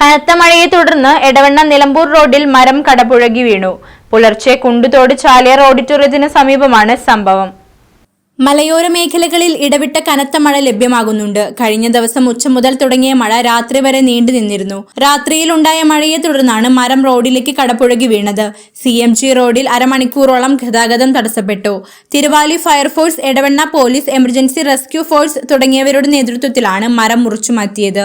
കനത്ത മഴയെ തുടർന്ന് എടവണ്ണ നിലമ്പൂർ റോഡിൽ മരം കടപുഴകി വീണു. പുലർച്ചെ കുണ്ടുതോട് ചാലിയാർ ഓഡിറ്റോറിയത്തിന് സമീപമാണ് സംഭവം. മലയോര മേഖലകളിൽ ഇടവിട്ട കനത്ത മഴ ലഭ്യമാകുന്നുണ്ട്. കഴിഞ്ഞ ദിവസം ഉച്ച മുതൽ തുടങ്ങിയ മഴ രാത്രി വരെ നീണ്ടു നിന്നിരുന്നു. രാത്രിയിൽ ഉണ്ടായ മഴയെ തുടർന്നാണ് മരം റോഡിലേക്ക് കടപുഴകി വീണത്. സി എം ജി റോഡിൽ അരമണിക്കൂറോളം ഗതാഗതം തടസ്സപ്പെട്ടു. Thiruvali fire force Edavanna police emergency rescue force തുടങ്ങിയവരുടെ നേതൃത്വത്തിലാണ് മരം മുറിച്ചു മാറ്റിയത്